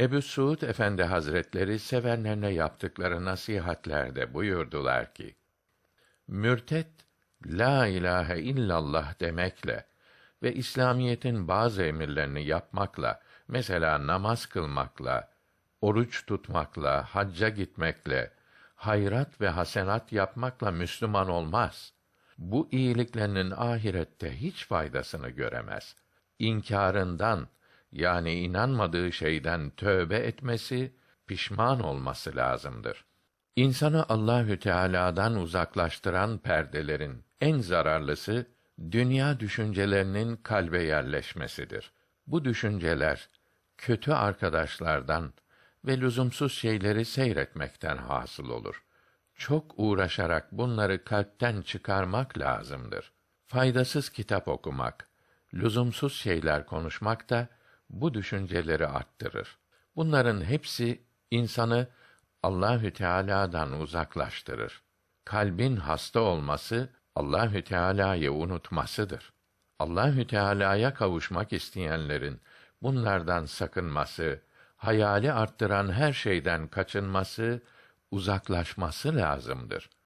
Ebu Suud Efendi Hazretleri sevenlerine yaptıkları nasihatlerde buyurdular ki: Mürtet la ilahe illallah demekle ve İslamiyetin bazı emirlerini yapmakla, mesela namaz kılmakla, oruç tutmakla, hacca gitmekle, hayrat ve hasenat yapmakla Müslüman olmaz. Bu iyiliklerinin ahirette hiç faydasını göremez. İnkârından yani inanmadığı şeyden tövbe etmesi, pişman olması lazımdır. İnsanı Allahü Teala'dan uzaklaştıran perdelerin en zararlısı dünya düşüncelerinin kalbe yerleşmesidir. Bu düşünceler kötü arkadaşlardan ve lüzumsuz şeyleri seyretmekten hasıl olur. Çok uğraşarak bunları kalpten çıkarmak lazımdır. Faydasız kitap okumak, lüzumsuz şeyler konuşmak da bu düşünceleri arttırır. Bunların hepsi insanı Allahü Teala'dan uzaklaştırır. Kalbin hasta olması Allahü Teala'yı unutmasıdır. Allahü Teala'ya kavuşmak isteyenlerin bunlardan sakınması, hayali arttıran her şeyden kaçınması, uzaklaşması lazımdır.